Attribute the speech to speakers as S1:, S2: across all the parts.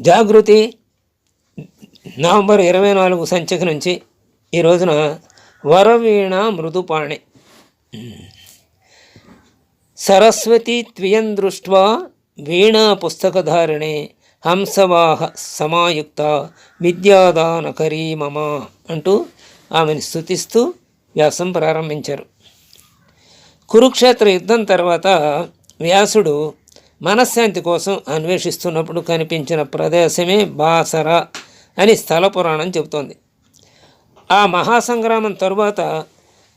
S1: జాగృతి November ఇరవై నాలుగు సంచిక నుంచి ఈ రోజున వరవీణ మృదుపాణి. సరస్వతి త్వియం దృష్ట్వా వీణా పుస్తకధారిణే హంసవాహ సమాయుక్త విద్యాదానకరీ మమ అంటూ ఆమెను స్థుతిస్తూ వ్యాసం ప్రారంభించారు. కురుక్షేత్ర యుద్ధం తర్వాత వ్యాసుడు మనశ్శాంతి కోసం అన్వేషిస్తున్నప్పుడు కనిపించిన ప్రదేశమే బాసర అని స్థల పురాణం చెబుతోంది. ఆ మహాసంగ్రామం తరువాత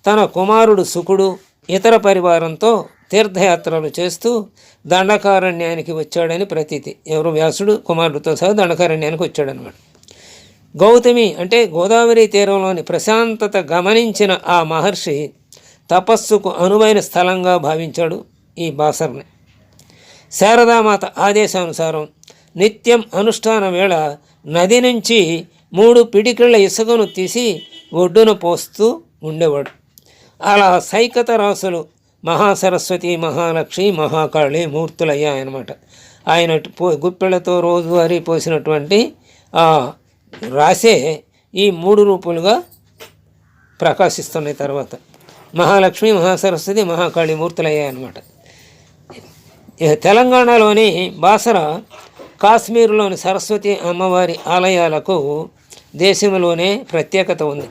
S1: తన కుమారుడు సుకుడు ఇతర పరివారంతో తీర్థయాత్రలు చేస్తూ దండకారణ్యానికి వచ్చాడని ప్రతీతి. ఎవరు? వ్యాసుడు కుమారుడితో సహా దండకారణ్యానికి వచ్చాడనమాట గౌతమి అంటే గోదావరి తీరంలోని ప్రశాంతత గమనించిన ఆ మహర్షి తపస్సుకు అనువైన స్థలంగా భావించాడు ఈ బాసర్ని. శారదామాత ఆదేశానుసారం నిత్యం అనుష్ఠాన వేళ నది నుంచి మూడు పిడికిళ్ళ ఇసుకను తీసి ఒడ్డున పోస్తూ ఉండేవాడు. అలా సైకత రాసులు మహాసరస్వతి మహాలక్ష్మి మహాకాళి మూర్తులయ్యాయన్నమాట. ఆయన పో గుప్పెళ్ళతో రోజువారీ పోసినటువంటి ఆ రాసే ఈ మూడు రూపులుగా ప్రకాశిస్తున్నాయి తర్వాత. మహాలక్ష్మి మహాసరస్వతి మహాకాళి మూర్తులయ్యాయన్నమాట. ఇక తెలంగాణలోని బాసర కాశ్మీర్లోని సరస్వతి అమ్మవారి ఆలయాలకు దేశంలోనే ప్రత్యేకత ఉంది.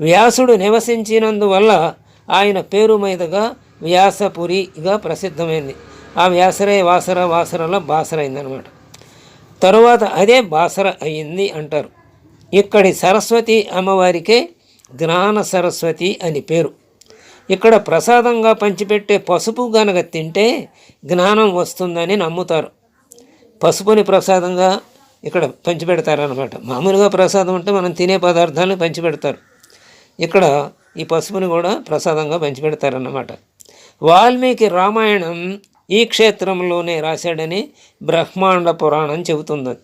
S1: వ్యాసుడు నివసించినందువల్ల ఆయన పేరు మీదుగా వ్యాసపురిగా ప్రసిద్ధమైంది. ఆ వ్యాసరే వాసర వాసరలో బాసర అయిందనమాట తరువాత అదే బాసర అయింది అంటారు. ఇక్కడి సరస్వతి అమ్మవారికే జ్ఞాన సరస్వతి అని పేరు. ఇక్కడ ప్రసాదంగా పంచిపెట్టే పసుపు గనక తింటే జ్ఞానం వస్తుందని నమ్ముతారు. పసుపుని ప్రసాదంగా ఇక్కడ పంచిపెడతారనమాట మామూలుగా ప్రసాదం అంటే మనం తినే పదార్థాలను పంచిపెడతారు. ఇక్కడ ఈ పసుపుని కూడా ప్రసాదంగా పంచిపెడతారన్నమాట. వాల్మీకి రామాయణం ఈ క్షేత్రంలోనే రాశాడని బ్రహ్మాండ పురాణం చెబుతుంది.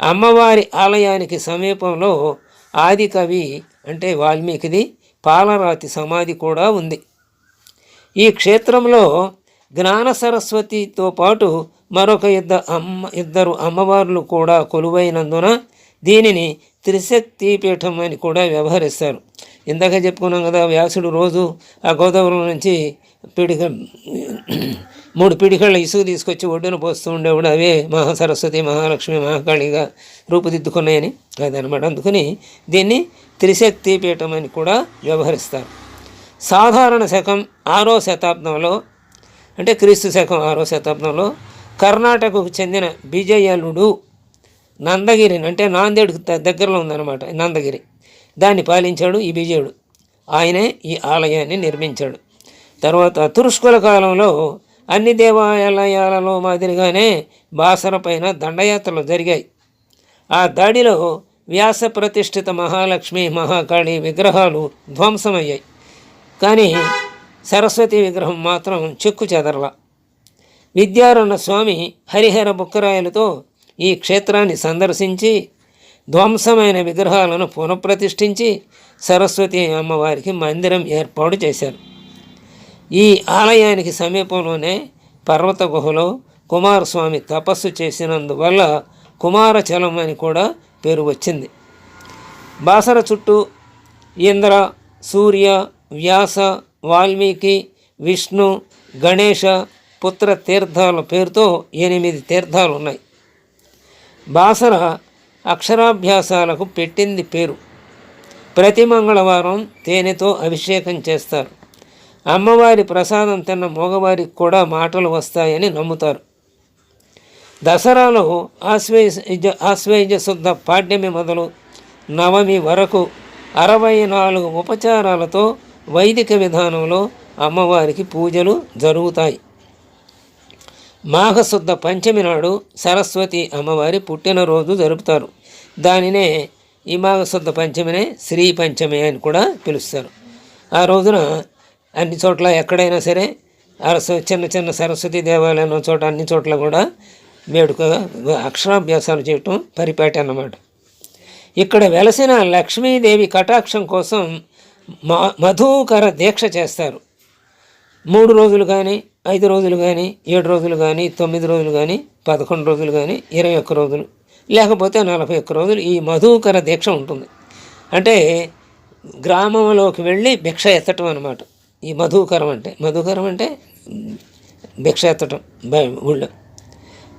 S1: అమ్మవారి ఆలయానికి సమీపంలో ఆది కవి అంటే వాల్మీకిది పాలరాతి సమాధి కూడా ఉంది. ఈ క్షేత్రంలో జ్ఞాన సరస్వతితో పాటు మరొక ఇద్దరు అమ్మ ఇద్దరు అమ్మవార్లు కూడా కొలువైనందున దీనిని త్రిశక్తి పీఠం అని కూడా వ్యవహరిస్తారు. ఇందాక చెప్పుకున్నాం కదా వ్యాసుడు రోజు ఆ గోదావరి నుంచి పిడిక మూడు పిడికళ్ళ ఇసుగు తీసుకొచ్చి ఒడ్డున పోస్తూ ఉండేవాడు. అవే మహాసరస్వతి మహాలక్ష్మి మహాకాళిగా రూపుదిద్దుకున్నాయని అదనమాట అందుకని దీన్ని త్రిశక్తి పీఠం అని కూడా వ్యవహరిస్తారు. సాధారణ శకం ఆరో శతాబ్దంలో అంటే క్రీస్తు శకం ఆరో శతాబ్దంలో కర్ణాటకకు చెందిన బిజయలుడు నందగిరిని అంటే నాందేడుకు దగ్గరలో ఉందన్నమాట నందగిరి. దాన్ని పాలించాడు ఈ విజయుడు. ఆయనే ఈ ఆలయాన్ని నిర్మించాడు. తర్వాత తురుష్కుల కాలంలో అన్ని దేవాలయాలలో మాదిరిగానే బాసర పైన దండయాత్రలు జరిగాయి. ఆ దాడిలో వ్యాస ప్రతిష్ఠిత మహాలక్ష్మి మహాకాళి విగ్రహాలు ధ్వంసమయ్యాయి. కానీ సరస్వతి విగ్రహం మాత్రం చెక్కు చెదరల. విద్యారణ స్వామి హరిహర బుక్కరాయలతో ఈ క్షేత్రాన్ని సందర్శించి ధ్వంసమైన విగ్రహాలను పునఃప్రతిష్ఠించి సరస్వతి అమ్మవారికి మందిరం ఏర్పాటు చేశారు. ఈ ఆలయానికి సమీపంలోనే పర్వత గుహలో కుమారస్వామి తపస్సు చేసినందువల్ల కుమారచలం అని కూడా పేరు వచ్చింది. బాసర చుట్టూ ఇంద్ర సూర్య వ్యాస వాల్మీకి విష్ణు గణేష పుత్ర తీర్థాల పేరుతో ఎనిమిది తీర్థాలు ఉన్నాయి బాసర అక్షరాభ్యాసాలకు పెట్టింది పేరు. ప్రతి మంగళవారం తేనెతో అభిషేకం చేస్తారు. అమ్మవారి ప్రసాదం తిన్న మగవారికి కూడా మాటలు వస్తాయని నమ్ముతారు. దసరాలో ఆశ్వేజ ఆశ్వేజ శుద్ధ పాడ్యమి మొదలు నవమి వరకు అరవై నాలుగు ఉపచారాలతో వైదిక విధానంలో అమ్మవారికి పూజలు జరుగుతాయి. మాఘశుద్ధ పంచమి నాడు సరస్వతి అమ్మవారి పుట్టినరోజు జరుపుతారు. దానినే ఈ మాఘశుద్ధ పంచమినే శ్రీ పంచమి అని కూడా పిలుస్తారు. ఆ రోజున అన్ని చోట్ల ఎక్కడైనా సరే అరస చిన్న చిన్న సరస్వతి దేవాలయం చోట అన్ని చోట్ల కూడా వేడుక అక్షరాభ్యాసాలు చేయటం పరిపాటి అన్నమాట. ఇక్కడ వెలసిన లక్ష్మీదేవి కటాక్షం కోసం మ మధుకర దీక్ష చేస్తారు. మూడు రోజులు కానీ ఐదు రోజులు కానీ ఏడు రోజులు కానీ తొమ్మిది రోజులు కానీ పదకొండు రోజులు కానీ ఇరవై ఒక్క రోజులు లేకపోతే నలభై ఒక్క రోజులు ఈ మధుకర దీక్ష ఉంటుంది. అంటే గ్రామంలోకి వెళ్ళి భిక్ష ఎత్తటం అనమాట ఈ మధుకరం అంటే మధుకరం అంటే భిక్ష ఎత్తటం ఊళ్ళో.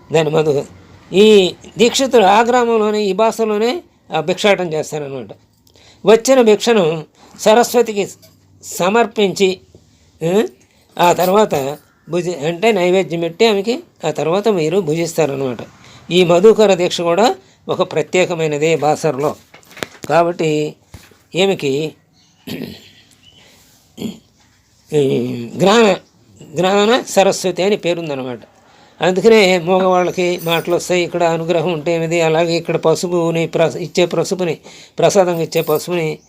S1: దాని మధు. ఈ దీక్షితులు ఆ గ్రామంలోనే ఈ భాషలోనే ఆ భిక్షాటం చేస్తారనమాట వచ్చిన భిక్షను సరస్వతికి సమర్పించి ఆ, తర్వాత భుజ అంటే నైవేద్యం పెట్టి ఆమెకి ఆ తర్వాత మీరు భుజిస్తారనమాట ఈ మధుకర దీక్ష కూడా ఒక ప్రత్యేకమైనదే బాసర్లో. కాబట్టి ఈమెకి ఈ జ్ఞాన జ్ఞాన సరస్వతి అని పేరుందనమాట అందుకనే మగవాళ్ళకి మాటలు వస్తాయి ఇక్కడ అనుగ్రహం ఉంటే ఏమిది? అలాగే ఇక్కడ పసుపుని ప్రస ఇచ్చే పసుపుని ప్రసాదంగా ఇచ్చే పసుపుని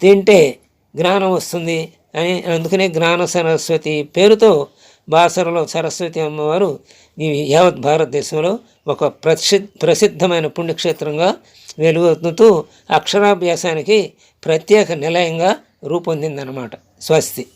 S1: తింటే జ్ఞానం వస్తుంది అని అందుకనే జ్ఞాన సరస్వతి పేరుతో బాసరలో సరస్వతి అమ్మవారు ఈ యావత్ భారతదేశంలో ఒక ప్రసి ప్రసిద్ధమైన పుణ్యక్షేత్రంగా వెలుగుతూ అక్షరాభ్యాసానికి ప్రత్యేక నిలయంగా రూపొందిందనమాట స్వస్తి.